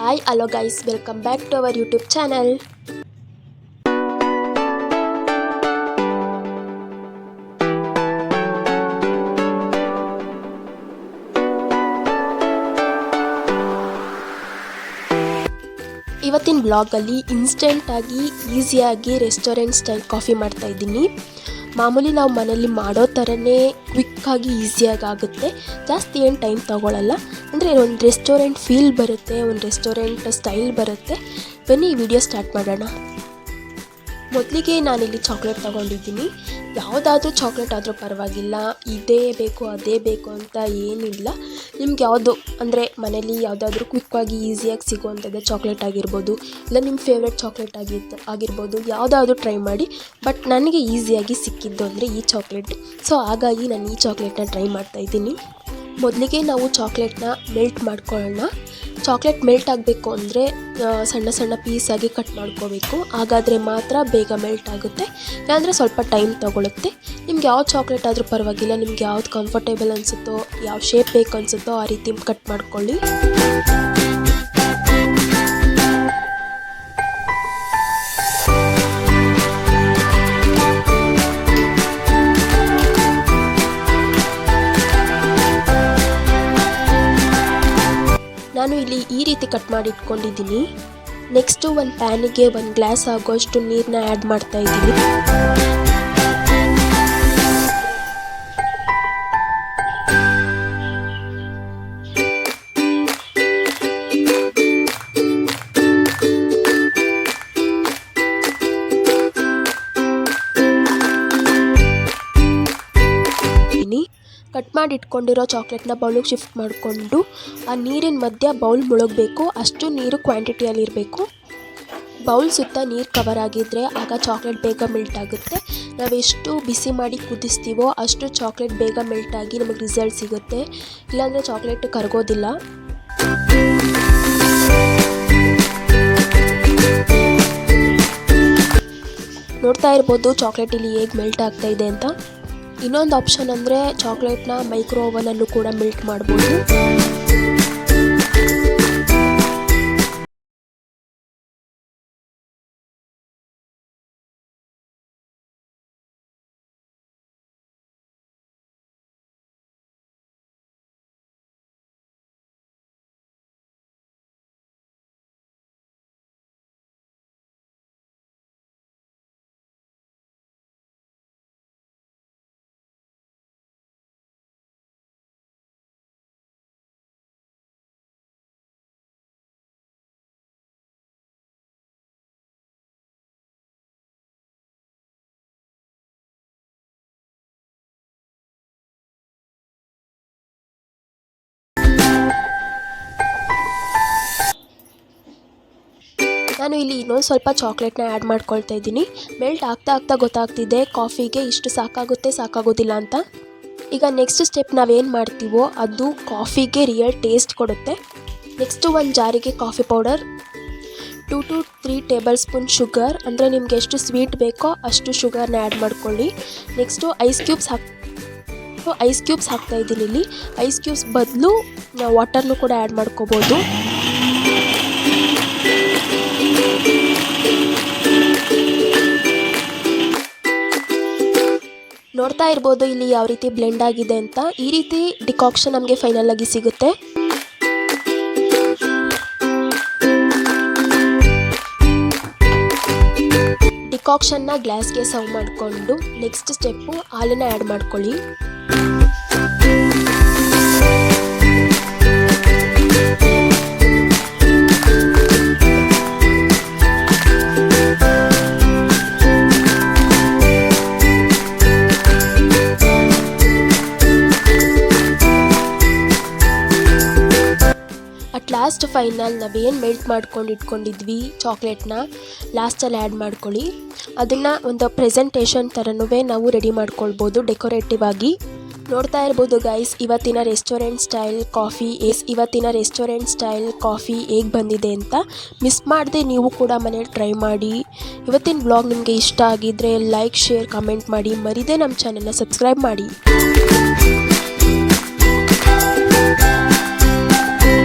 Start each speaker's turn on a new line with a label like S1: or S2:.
S1: Hi hello guys welcome back to our YouTube channel ಇವತ್ತಿನ ಬ್ಲಾಗಲ್ಲಿ ಇನ್ಸ್ಟೆಂಟಾಗಿ ಈಸಿಯಾಗಿ ರೆಸ್ಟೋರೆಂಟ್ ಸ್ಟೈಲ್ ಕಾಫಿ ಮಾಡ್ತಾ ಇದ್ದೀನಿ. ಮಾಮೂಲಿ ನಾವು ಮನೇಲಿ ಮಾಡೋ ಥರನೇ ಕ್ವಿಕ್ಕಾಗಿ ಈಸಿಯಾಗಿ ಆಗುತ್ತೆ ಜಾಸ್ತಿ ಏನು ಟೈಮ್ ತಗೊಳ್ಳಲ್ಲ ಅಂದರೆ ಒಂದು ರೆಸ್ಟೋರೆಂಟ್ ಫೀಲ್ ಬರುತ್ತೆ, ಒಂದು ರೆಸ್ಟೋರೆಂಟ್ ಸ್ಟೈಲ್ ಬರುತ್ತೆ. ಬನ್ನಿ ವಿಡಿಯೋ ಸ್ಟಾರ್ಟ್ ಮಾಡೋಣ. ಮೊದಲಿಗೆ ನಾನಿಲ್ಲಿ ಚಾಕ್ಲೇಟ್ ತಗೊಂಡಿದ್ದೀನಿ. ಯಾವುದಾದ್ರೂ ಚಾಕ್ಲೇಟ್ ಆದರೂ ಪರವಾಗಿಲ್ಲ. ಇದೇ ಬೇಕು, ಅದೇ ಬೇಕು ಅಂತ ಏನಿಲ್ಲ. ನಿಮ್ಗೆ ಯಾವುದು, ಅಂದರೆ ಮನೇಲಿ ಯಾವುದಾದ್ರೂ ಕ್ವಿಕ್ಕಾಗಿ ಈಸಿಯಾಗಿ ಸಿಗುವಂಥದ್ದೇ ಚಾಕ್ಲೇಟ್ ಆಗಿರ್ಬೋದು, ಇಲ್ಲ ನಿಮ್ಮ ಫೇವ್ರೆಟ್ ಚಾಕ್ಲೇಟ್ ಆಗಿತ್ತು ಆಗಿರ್ಬೋದು, ಯಾವುದಾದ್ರೂ ಟ್ರೈ ಮಾಡಿ. ಬಟ್ ನನಗೆ ಈಸಿಯಾಗಿ ಸಿಕ್ಕಿದ್ದು ಅಂದರೆ ಈ ಚಾಕ್ಲೇಟ್ ಸೊ ಹಾಗಾಗಿ ನಾನು ಈ ಚಾಕ್ಲೇಟ್ನ ಟ್ರೈ ಮಾಡ್ತಾ ಇದ್ದೀನಿ. ಮೊದಲಿಗೆ ನಾವು ಚಾಕ್ಲೇಟ್ನ ಮೆಲ್ಟ್ ಮಾಡ್ಕೊಳ್ಳೋಣ. ಚಾಕ್ಲೇಟ್ ಮೆಲ್ಟ್ ಆಗಬೇಕು ಅಂದರೆ ಸಣ್ಣ ಸಣ್ಣ ಪೀಸಾಗಿ ಕಟ್ ಮಾಡ್ಕೋಬೇಕು. ಹಾಗಾದರೆ ಮಾತ್ರ ಬೇಗ ಮೆಲ್ಟ್ ಆಗುತ್ತೆ. ಇಲ್ಲಾಂದರೆ ಸ್ವಲ್ಪ ಟೈಮ್ ತೊಗೊಳುತ್ತೆ. ನಿಮ್ಗೆ ಯಾವ ಚಾಕ್ಲೇಟ್ ಆದರೂ ಪರವಾಗಿಲ್ಲ, ನಿಮ್ಗೆ ಯಾವ್ದು ಕಂಫರ್ಟೇಬಲ್ ಅನಿಸುತ್ತೋ, ಯಾವ ಶೇಪ್ ಬೇಕು ಅನಿಸುತ್ತೋ ಆ ರೀತಿ ಕಟ್ ಮಾಡ್ಕೊಳ್ಳಿ. ನಾನು ಇಲ್ಲಿ ಈ ರೀತಿ ಕಟ್ ಮಾಡಿ ಇಟ್ಕೊಂಡಿದ್ದೀನಿ. ನೆಕ್ಸ್ಟು ಒಂದು ಪ್ಯಾನಿಗೆ ಒಂದು ಗ್ಲಾಸ್ ಆಗೋಷ್ಟು ನೀರನ್ನ ಆ್ಯಡ್ ಮಾಡ್ತಾ ಇದ್ದೀನಿ. ಕಟ್ ಮಾಡಿ ಇಟ್ಕೊಂಡಿರೋ ಚಾಕ್ಲೇಟ್ನ ಬೌಲಿಗೆ ಶಿಫ್ಟ್ ಮಾಡಿಕೊಂಡು ಆ ನೀರಿನ ಮಧ್ಯ ಬೌಲ್ ಮುಳುಗಬೇಕು. ಅಷ್ಟು ನೀರು ಕ್ವಾಂಟಿಟಿಯಲ್ಲಿ ಇರಬೇಕು. ಬೌಲ್ ಸುತ್ತ ನೀರು ಕವರ್ ಆಗಿದ್ದರೆ ಆಗ ಚಾಕ್ಲೇಟ್ ಬೇಗ ಮೆಲ್ಟ್ ಆಗುತ್ತೆ. ನಾವು ಎಷ್ಟು ಬಿಸಿ ಮಾಡಿ ಕುದಿಸ್ತೀವೋ ಅಷ್ಟು ಚಾಕ್ಲೇಟ್ ಬೇಗ ಮೆಲ್ಟ್ ಆಗಿ ನಮಗೆ ರಿಸಲ್ಟ್ ಸಿಗುತ್ತೆ. ಇಲ್ಲಾಂದರೆ ಚಾಕ್ಲೇಟ್ ಕರಗೋದಿಲ್ಲ. ನೋಡ್ತಾ ಇರ್ಬೋದು ಚಾಕ್ಲೇಟ್ ಇಲ್ಲಿ ಹೇಗೆ ಮೆಲ್ಟ್ ಆಗ್ತಾ ಇದೆ ಅಂತ. ಇನ್ನೊಂದು ಆಪ್ಷನ್ ಅಂದರೆ ಚಾಕ್ಲೇಟ್ನ ಮೈಕ್ರೋ ಓವನಲ್ಲೂ ಕೂಡ ಮಿಲ್ಟ್ ಮಾಡ್ಬೋದು. ನಾನು ಇಲ್ಲಿ ಇನ್ನೊಂದು ಸ್ವಲ್ಪ ಚಾಕ್ಲೇಟ್ನ ಆ್ಯಡ್ ಮಾಡ್ಕೊಳ್ತಾ ಇದ್ದೀನಿ. ಮೆಲ್ಟ್ ಆಗ್ತಾ ಆಗ್ತಾ ಗೊತ್ತಾಗ್ತಿದೆ. ಕಾಫಿಗೆ ಇಷ್ಟು ಸಾಕಾಗುತ್ತೆ, ಸಾಕಾಗೋದಿಲ್ಲ ಅಂತ. ಈಗ ನೆಕ್ಸ್ಟ್ ಸ್ಟೆಪ್ ನಾವೇನು ಮಾಡ್ತೀವೋ ಅದು ಕಾಫಿಗೆ ರಿಯಲ್ ಟೇಸ್ಟ್ ಕೊಡುತ್ತೆ. ನೆಕ್ಸ್ಟು ಒಂದು ಜಾರಿಗೆ coffee powder two to three tablespoon sugar ಅಂದರೆ ನಿಮ್ಗೆ ಎಷ್ಟು ಸ್ವೀಟ್ ಬೇಕೋ ಅಷ್ಟು ಶುಗರ್ನ ಆ್ಯಡ್ ಮಾಡ್ಕೊಳ್ಳಿ. ನೆಕ್ಸ್ಟು ಐಸ್ ಕ್ಯೂಬ್ಸ್ ಹಾಕ್ ಐಸ್ ಕ್ಯೂಬ್ಸ್ ಹಾಕ್ತಾ ಇದ್ದೀನಿ ಇಲ್ಲಿ. ಐಸ್ ಕ್ಯೂಬ್ಸ್ ಬದಲು ವಾಟರ್ನು ಕೂಡ ಆ್ಯಡ್ ಮಾಡ್ಕೋಬೋದು. ನೋಡ್ತಾ ಇರ್ಬೋದು ಇಲ್ಲಿ ಯಾವ ರೀತಿ ಬ್ಲೆಂಡ್ ಆಗಿದೆ ಅಂತ. ಈ ರೀತಿ ಡಿಕಾಕ್ಷನ್ ನಮಗೆ ಫೈನಲ್ ಆಗಿ ಸಿಗುತ್ತೆ. ಡಿಕಾಕ್ಷನ್ನ ಗ್ಲಾಸ್ಗೆ ಸರ್ವ್ ಮಾಡಿಕೊಂಡು ನೆಕ್ಸ್ಟ್ ಸ್ಟೆಪ್ಪು ಹಾಲನ್ನು ಆ್ಯಡ್ ಮಾಡ್ಕೊಳ್ಳಿ. ಲಾಸ್ಟ್ ಫೈನಲ್ ನಾವೇನು ಮೆಲ್ಟ್ ಮಾಡ್ಕೊಂಡು ಇಟ್ಕೊಂಡಿದ್ವಿ ಚಾಕ್ಲೇಟ್ನ ಲಾಸ್ಟಲ್ಲಿ ಆ್ಯಡ್ ಮಾಡ್ಕೊಳ್ಳಿ. ಅದನ್ನು ಒಂದು ಪ್ರೆಸೆಂಟೇಷನ್ ಥರನೂ ನಾವು ರೆಡಿ ಮಾಡ್ಕೊಳ್ಬೋದು ಡೆಕೋರೇಟಿವ್ ಆಗಿ. ನೋಡ್ತಾ ಇರ್ಬೋದು ಗೈಸ್ ಇವತ್ತಿನ ರೆಸ್ಟೋರೆಂಟ್ ಸ್ಟೈಲ್ ಕಾಫಿ ಎಸ್ ಇವತ್ತಿನ ರೆಸ್ಟೋರೆಂಟ್ ಸ್ಟೈಲ್ ಕಾಫಿ ಹೇಗೆ ಬಂದಿದೆ ಅಂತ ಮಿಸ್ ಮಾಡದೆ ನೀವು ಕೂಡ ಮನೇಲಿ ಟ್ರೈ ಮಾಡಿ. ಇವತ್ತಿನ ಬ್ಲಾಗ್ ನಿಮಗೆ ಇಷ್ಟ ಆಗಿದ್ದರೆ ಲೈಕ್ ಶೇರ್ ಕಮೆಂಟ್ ಮಾಡಿ. ಮರಿದೇ ನಮ್ಮ ಚಾನೆಲ್ನ ಸಬ್ಸ್ಕ್ರೈಬ್ ಮಾಡಿ.